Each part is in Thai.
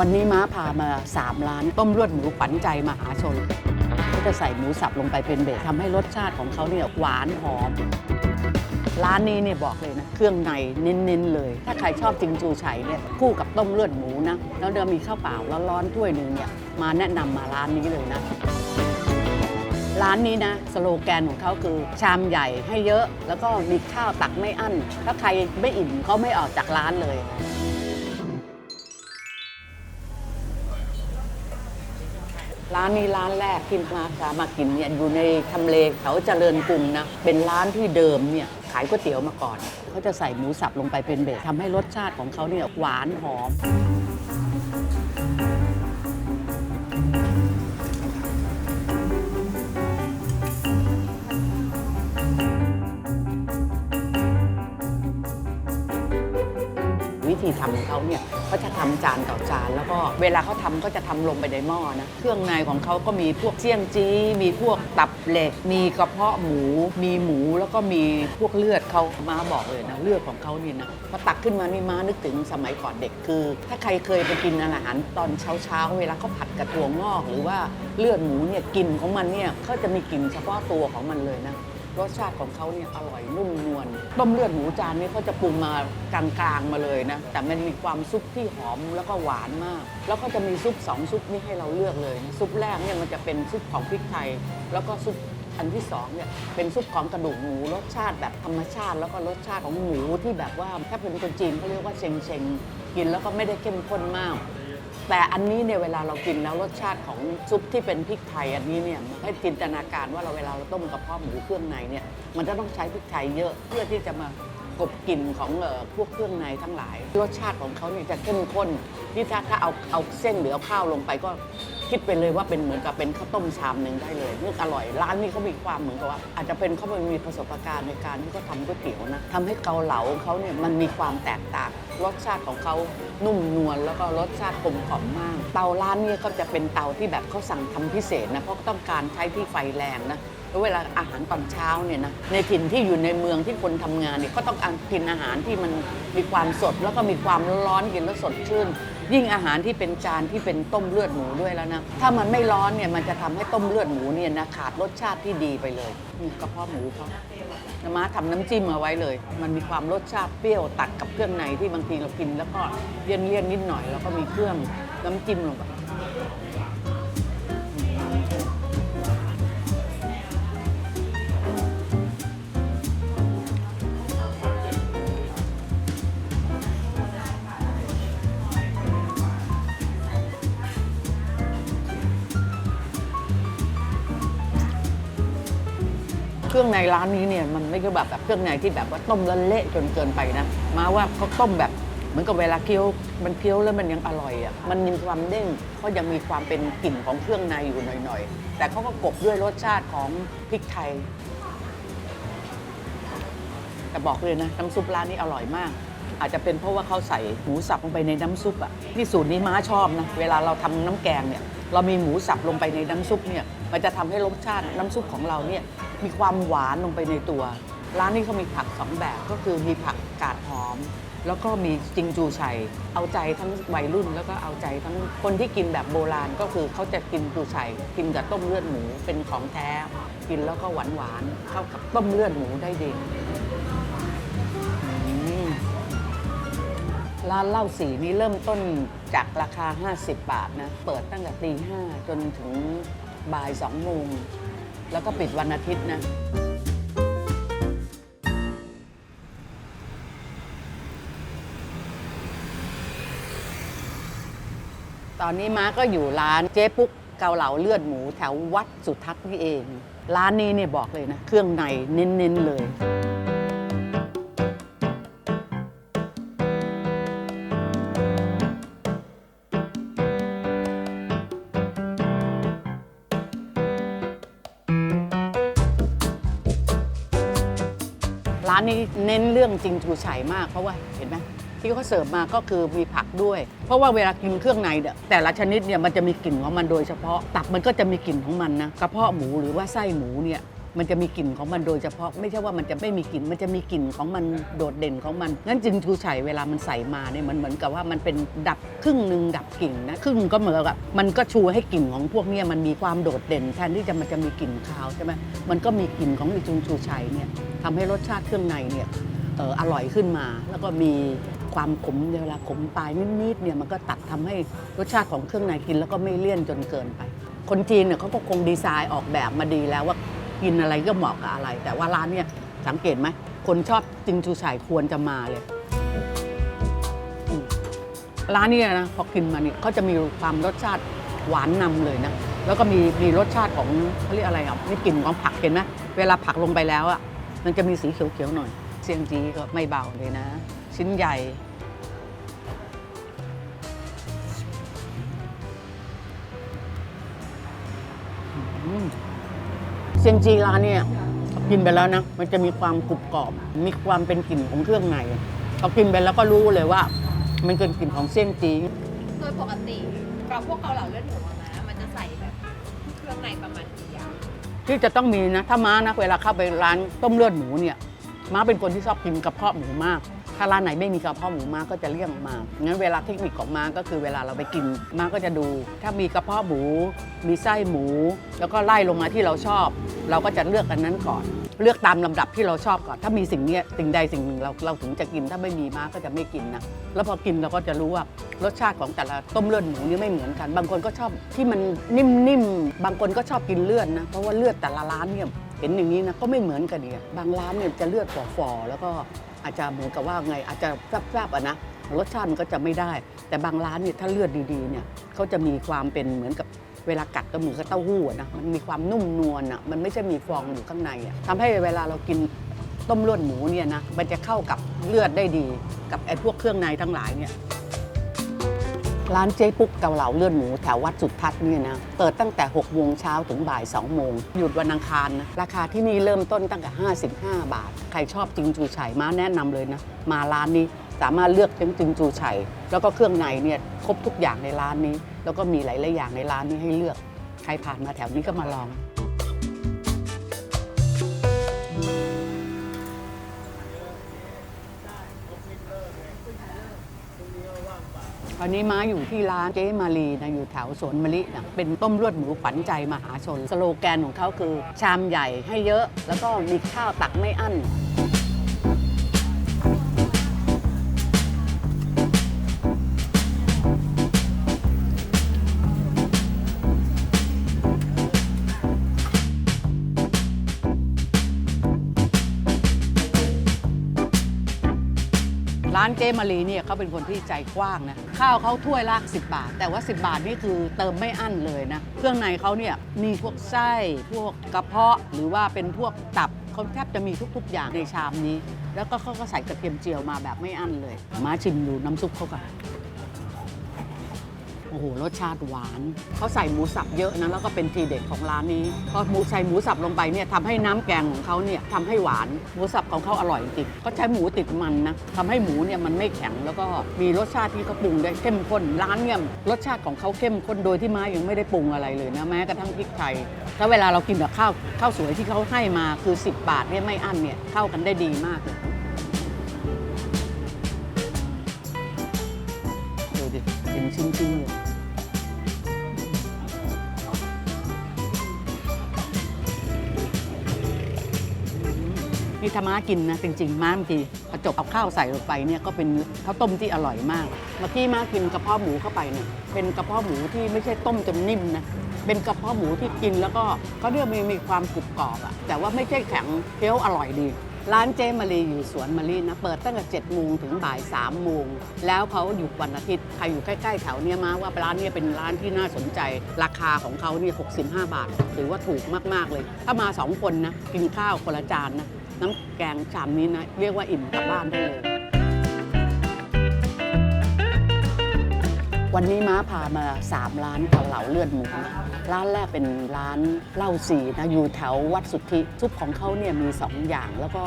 วันนี้ม้าพามา 3 ร้าน ต้มเลือดหมูขวัญใจมหาชนก็จะใส่หมูสับลงไปเป็นเบสทำให้รสชาติของเขาเนี่ยหวานหอม ร้านนี้เนี่ยบอกเลยนะ เครื่องในเน้นๆเลย ถ้าใครชอบจิงจูไฉเนี่ยคู่กับต้มเลือดหมูนะ แล้วเดี๋ยวมีข้าวเปล่าร้อนๆถ้วยหนึ่งเนี่ยมาแนะนำมาร้านนี้เลยนะร้านนี้นะ สโลแกนของเขาคือชามใหญ่ให้เยอะ แล้วก็มีข้าวตักไม่อั้น ถ้าใครไม่อิ่มเขาไม่ออกจากร้านเลย ร้านนี้ร้านแรกที่มาสามากินเนี่ยอยู่ในทำเลแถวเจริญกรุงนะ เป็นร้านที่เดิมเนี่ยขายก๋วยเตี๋ยวมาก่อน เขาจะใส่หมูสับลงไปเป็นเบสทำให้รสชาติของเขาเนี่ยหวานหอม ธีทำของเขาเนี่ยเขาจะทำจานต่อจานแล้วก็เวลาเขาทำก็จะทำลงไปในหม้อนะเครื่องในของเขาก็มีพวกเสี่ยงจี้มีพวกตับเหล็ก มีกระเพาะหมู มีหมูแล้วก็มีพวกเลือดเขามาบอกเลยนะเลือดของเขานี่นะพอตักขึ้นมานี่มานึกถึงสมัยก่อนเด็กคือ ถ้าใครเคยไปกินอาหารตอนเช้าเช้าๆเวลาเขาผัดกระถั่วงอก หรือว่าเลือดหมูเนี่ยกลิ่นของมันเนี่ยเขาจะมีกลิ่นเฉพาะตัวของมันเลยนะ รสชาติของเขาเนี่ยอร่อยนุ่มนวลต้มเลือดหมูจานนี้เขาจะปรุงมากลางๆมาเลยนะ แต่มันมีความซุปที่หอมแล้วก็หวานมาก แล้วก็จะมีซุปสองซุปนี้ให้เราเลือกเลยนะซุปแรกเนี่ยมันจะเป็นซุปของพริกไทย แล้วก็ซุปอันที่สองเนี่ยเป็นซุปของกระดูกหมูรสชาติแบบธรรมชาติ แล้วก็รสชาติของหมูที่แบบว่าถ้าเป็นคนจีนเขาเรียกว่าเชงเชงกินแล้วก็ไม่ได้เข้มข้นมาก แต่อันนี้เนี่ยเวลาเรากินแล้วรสชาติของซุปที่เป็นพริกไทยอันนี้เนี่ยให้จินตนาการว่าเราเวลาเราต้มกระเพาะหมูเครื่องในเนี่ยมันจะต้องใช้พริกไทยเยอะเพื่อที่จะมากลบกลิ่นของเอ่อพวกเครื่องในทั้งหลาย รสชาติของเขาเนี่ยจะเข้มข้น นี่ถ้าถ้าเอาเอาเส้นหรือเอาข้าวลงไปก็คิดไปเลยว่าเป็นเหมือนกับเป็นข้าวต้มชามหนึ่งได้เลยนึกอร่อยร้านนี้เขามีความเหมือนกับว่า อาจจะเป็นเขามีประสบการณ์ในการที่เขาทำก๋วยเตี๋ยวนะทำให้เกาเหลาเขาเนี่ยมันมีความแตกต่างรสชาติของเขานุ่มนวลแล้วก็รสชาติกลมกล่อมมาก เตาร้านนี้ก็จะเป็นเตาที่แบบเขาสั่งทำพิเศษนะเพราะต้องการใช้ที่ไฟแรงนะ แล้วเวลาอาหารตอนเช้าเนี่ยนะในถิ่นที่อยู่ในเมืองที่คนทำงานเนี่ยก็ต้องการกินอาหารที่มันมีความสดแล้วก็มีความร้อนกินแล้วสดชื่น ยิ่งอาหารที่เป็นจานที่เป็นต้มเลือดหมูด้วยแล้วนะถ้ามันไม่ร้อนเนี่ยมันจะทำให้ต้มเลือดหมูเนี่ยนะขาดรสชาติที่ดีไปเลยนี่กระเพาะหมูเขาน้ำม้าทำน้ำจิ้มเอาไว้เลย มันมีความรสชาติเปรี้ยวตัดกับเครื่องในที่บางทีเรากินแล้วก็เลี่ยนเลี่ยนๆนิดหน่อยแล้วก็มีเครื่องน้ำจิ้มลงไป เครื่องในร้านนี้เนี่ยมันไม่ใช่แบบแบบเครื่องในที่แบบว่าต้มแล้วเละจนเกินไปนะมาว่าเขาต้มแบบเหมือนกับเวลาเคี้ยวมันเคี้ยวแล้วมันยังอร่อยอะมันมีความเด้งเขายังมีความเป็นกลิ่นของเครื่องในอยู่หน่อยๆ แต่เขาก็กลบด้วยรสชาติของพริกไทย แต่บอกเลยนะน้ำซุปร้านนี้อร่อยมาก อาจจะเป็นเพราะว่าเขาใส่หมูสับลงไปในน้ำซุปอะนี่สูตรนี้ม้าชอบนะเวลาเราทำน้ำแกงเนี่ย เรามีหมูสับลงไปในน้ำซุปเนี่ยมันจะทำให้รสชาติน้ำซุปของเราเนี่ยมีความหวานลงไปในตัว ร้านนี้เขามีผักสองแบบก็คือมีผักกาดหอม แล้วก็มีจิงจูชัย เอาใจทั้งวัยรุ่น แล้วก็เอาใจทั้งคนที่กินแบบโบราณก็คือเขาจะกินจูชัยกินกับต้มเลือดหมูเป็นของแท้ กินแล้วก็หวานหวานเข้ากับต้มเลือดหมูได้ดี ร้านเหล้าสีนี้เริ่มต้นจากราคา 50 บาทนะ เปิดตั้งแต่ตีห้าจนถึงบ่ายสองโมง แล้วก็ปิดวันอาทิตย์นะ ตอนนี้ม้าก็อยู่ร้านเจ๊ปุ๊กเกาเหลาเลือดหมูแถววัดสุทัศน์นี่เอง ร้านนี้เนี่ยบอกเลยนะ เครื่องในเน้นๆเลย นนี้เน้นเรื่องจริงจูไฉมากเพราะว่าเห็นไหมที่เขาเสิร์ฟมาก็คือมีผักด้วย เพราะว่าเวลากินเครื่องในเนี่ยแต่ละชนิดเนี่ยมันจะมีกลิ่นของมันโดยเฉพาะ ตับมันก็จะมีกลิ่นของมันนะกระเพาะหมูหรือว่าไส้หมูเนี่ย มันจะมีกลิ่นของมันโดยเฉพาะไม่ใช่ว่ามันจะไม่มีกลิ่นมันจะมีกลิ่นของมันโดดเด่นของมันงั้นจึงชูชัยเวลามันใส่มาเนี่ยมันเหมือนกับว่ามันเป็นดับครึ่งหนึ่งดับกลิ่นนะครึ่งก็เหมือนกับมันก็ชูให้กลิ่นของพวกเนี้มันมีความโดดเด่นแทนที่จะมันจะมีกลิ่นคาวใช่ไหมมันก็มีกลิ่นของอีจุงชูชัยเนี่ยทำให้รสชาติเครื่องในเนี่ยอออร่อยขึ้นมา แล้วก็มีความขมเวลาขมปลายนิดๆเนี่ยมันก็ตัดทำให้รสชาติของเครื่องในกิน แล้วก็ไม่เลี่ยนจนเกินไป คนจีนเนี่ยเขาก็คงดีไซน์ออกแบบมาดีแล้วว่า กินอะไรก็เหมาะกับอะไร แต่ว่าร้านเนี่ยสังเกตไหมคนชอบจิงจูฉ่ายควรจะมาเลยอืมร้านเนี้นะพอกินมาเนี่ยเขาจะมีความรสชาติหวานนำเลยนะ แล้วก็มีมีรสชาติของเขาเรียกอะไรอะมีกลิ่นของผักเห็นไหมเวลาผักลงไปแล้วอะมันจะมีสีเขียวๆหน่อย เซียงจีก็ไม่เบาเลยนะ ชิ้นใหญ่ อืม เซียงจีร้านเนี่ยกินไปแล้วนะ มันจะมีความกรุบกรอบ มีความเป็นกลิ่นของเครื่องในพอกินไปแล้วก็รู้เลยว่า มันเป็นกลิ่นของเซียงจีโดยปกติกับพวกเกาเหลาเลือดหมูอะนะมันจะใส่แบบเครื่องในประมาณกี่อย่างที่จะต้องมีนะ ถ้าม้านะเวลาเข้าไปร้านต้มเลือดหมูเนี่ย ม้าเป็นคนที่ชอบกินกระเพาะหมูมาก ถ้าร้านไหนไม่มีกระเพาะหมูม้าก็จะเลี่ยงมา งั้นเวลาเทคนิคของม้าก็คือเวลาเราไปกินม้าก็จะดู ถ้ามีกระเพาะหมู มีไส้หมู แล้วก็ไล่ลงมาที่เราชอบ เราก็จะเลือกอันนั้นก่อน เลือกตามลำดับที่เราชอบก่อน ถ้ามีสิ่งนี้สิ่งใดสิ่งหนึ่งเราเราถึงจะกิน ถ้าไม่มีม้าก็จะไม่กินนะ แล้วพอกินเราก็จะรู้ว่ารสชาติของแต่ละต้มเลือดหมูนี่ไม่เหมือนกัน บางคนก็ชอบที่มันนิ่มๆ บางคนก็ชอบกินเลือดนะ เพราะว่าเลือดแต่ละร้านเนี่ย ห็นอย่างนี้นะก็ไม่เหมือนกันเนี่ยบางร้านเนี่ยจะเลือดฝ่อๆแล้วก็อาจจะเหมือนกับว่าไงอาจจะแฟบๆอะนะรสชาติมันก็จะไม่ได้ แต่บางร้านเนี่ยถ้าเลือดดีๆเนี่ยเขาจะมีความเป็นเหมือนกับเวลากัดก็เหมือนกับเต้าหู้นะมันมีความนุ่มนวลอะมันไม่ใช่มีฟองอยู่ข้างในอะทำให้เวลาเรากินต้มเลือดหมูเนี่ยนะมันจะเข้ากับเลือดได้ดี กับไอ้พวกเครื่องในทั้งหลายเนี่ย ร้านเจ๊ปุ๊กเกาเหลาเลือดหมูแถววัดสุทัศน์เนี่ยนะ เปิดตั้งแต่ 6 โมงเช้าถึงบ่าย 2 โมง หยุดวันอังคารนะ ราคาที่นี่เริ่มต้นตั้งแต่ 55 บาท ใครชอบจิงจูไฉมาแนะนำเลยนะ มาร้านนี้สามารถเลือกเป็นจิงจูไฉแล้วก็เครื่องในเนี่ยครบทุกอย่างในร้านนี้ แล้วก็มีหลายๆอย่างในร้านนี้ให้เลือก ใครผ่านมาแถวนี้ก็มาลอง อนนี้ม้าอยู่ที่ร้านเจ๊มารีนะอยู่แถวสวนมะลินะเป็นต้มเลือดหมูขวัญใจมหาชน สโลแกนของเขาคือ ชามใหญ่ให้เยอะ แล้วก็มีข้าวตักไม่อั้น เจมารีเนี่ยเขาเป็นคนที่ใจกว้างนะข้าวเขาถ้วยละ10 บาท แต่ว่า 10 บาทนี่คือเติมไม่อั้นเลยนะเครื่องในเขาเนี่ยมีพวกไส้พวกกระเพาะหรือว่าเป็นพวกตับเขาแทบจะมีทุก ๆ อย่างในชามนี้ แล้วก็เขาก็ใส่กระเทียมเจียวมาแบบไม่อั้นเลย มาชิมดูน้ำซุปเขากัน อ้โหรสชาติหวาน เขาใส่หมูสับเยอะนะแล้วก็เป็นทีเด็ดของร้านนี้พอหมูใส่หมูสับลงไปเนี่ยทำให้น้ำแกงของเขาเนี่ยทำให้หวานหมูสับของเขาอร่อยจริงเขาใช้หมูติดมันนะทำให้หมูเนี่ยมันไม่แข็งแล้วก็มีรสชาติที่เขาปรุงได้เข้มข้นร้านเนี่ยรสชาติของเขาเข้มข้นโดยที่มายังไม่ได้ปรุงอะไรเลยนะแม้กระทั่งพริกไทยแล้วเวลาเรากินกับข้าวข้าวสวยที่เขาให้มาคือ 10 บาทเนี่ยไม่อั้นเนี่ยเข้ากันได้ดีมากเลยดูดิเป็นชิ้นๆเลย นี่ถ้าม้ากินนะจริงๆม้าบางทีพอจบเอาข้าวใส่ลงไปเนี่ยก็เป็นข้าวต้มที่อร่อยมาก เมื่อกี้ม้ากินกระเพาะหมูเข้าไปเนี่ยเป็นกระเพาะหมูที่ไม่ใช่ต้มจนนิ่มนะเป็นกระเพาะหมูที่กินแล้วก็เขาเรียกมีมีความกรุบกรอบอะแต่ว่าไม่ใช่แข็งเคี้ยวอร่อยดีร้านเจมารีอยู่สวนมะลินะเปิดตั้งแต่7โมงถึงบ่าย3โมงแล้วเขาหยุดวันอาทิตย์ใครอยู่ใกล้ๆแถวเนี้ยมาว่าร้านเนี้ยเป็นร้านที่น่าสนใจ ราคาของเขาเนี่ย65 บาท ถือว่าถูกมากๆเลย ถ้ามาสองคนนะ กินข้าวคนละจานนะ น้ำแกงชามนี้นะ เรียกว่าอิ่มกลับบ้านได้เลย วันนี้ม้าพามา 3 ร้านเกาเหลาเลือดหมู ร้านแรกเป็นร้านเหล้าสีนะ อยู่แถววัดสุทธิ ซุปของเขาเนี่ยมี 2 อย่างแล้วก็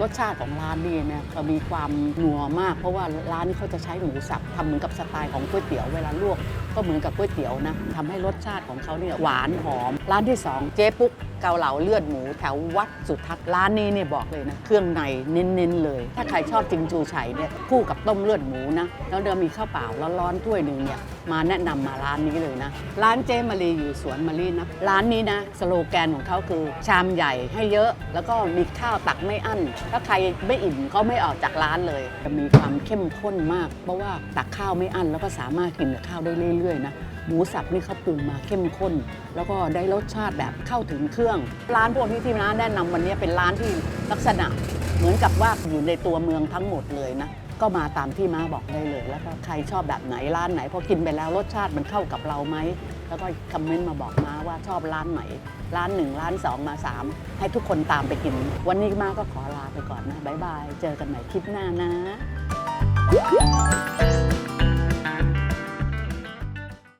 รสชาติของร้านนี่นะก็มีความนัวมาก เพราะว่าร้านนี้เขาจะใช้หมูสับทำเหมือนกับสไตล์ของก๋วยเตี๋ยวเวลาลวก ก็เหมือนกับก๋วยเตี๋ยวนะทำให้รสชาติของเขาเนี่ยหวานหอม ร้านที่ 2 เจ๊ปุ๊ก เกาเหลาเลือดหมูแถววัดสุทัศน์ร้านนี้เนี่ยบอกเลยนะ เครื่องในเน้นๆเลย ถ้าใครชอบจิงจูไฉเนี่ยคู่กับต้มเลือดหมูนะ แล้วเดี๋ยวมีข้าวเปล่าร้อนๆถ้วยหนึ่งเนี่ยมาแนะนำมาร้านนี้เลยนะ ร้านเจมารีอยู่สวนมารีนะ ร้านนี้นะสโลแกนของเขาคือ ชามใหญ่ให้เยอะ แล้วก็มีข้าวตักไม่อั้น ถ้าใครไม่อิ่มเขาไม่ออกจากร้านเลย จะมีความเข้มข้นมาก เพราะว่าตักข้าวไม่อั้นแล้วก็สามารถกินกับข้าวได้เรื่อยๆนะ หมูสับนี่เขาปรุงมาเข้มข้น แล้วก็ได้รสชาติแบบเข้าถึงเครื่อง ร้านพวกนี้ที่ร้านแนะนำวันนี้เป็นร้านที่ลักษณะ เหมือนกับว่าอยู่ในตัวเมืองทั้งหมดเลยนะก็มาตามที่ม้าบอกได้เลย แล้วก็ใครชอบแบบไหนร้านไหนพอกินไปแล้วรสชาติมันเข้ากับเราไหมแล้วก็คอมเมนต์มาบอกม้าว่าชอบร้านไหน ร้านหนึ่งร้านสองมาสามให้ทุกคนตามไปกิน วันนี้ม้าก็ขอลาไปก่อนนะบ๊ายบาย เจอกันใหม่คลิปหน้านะ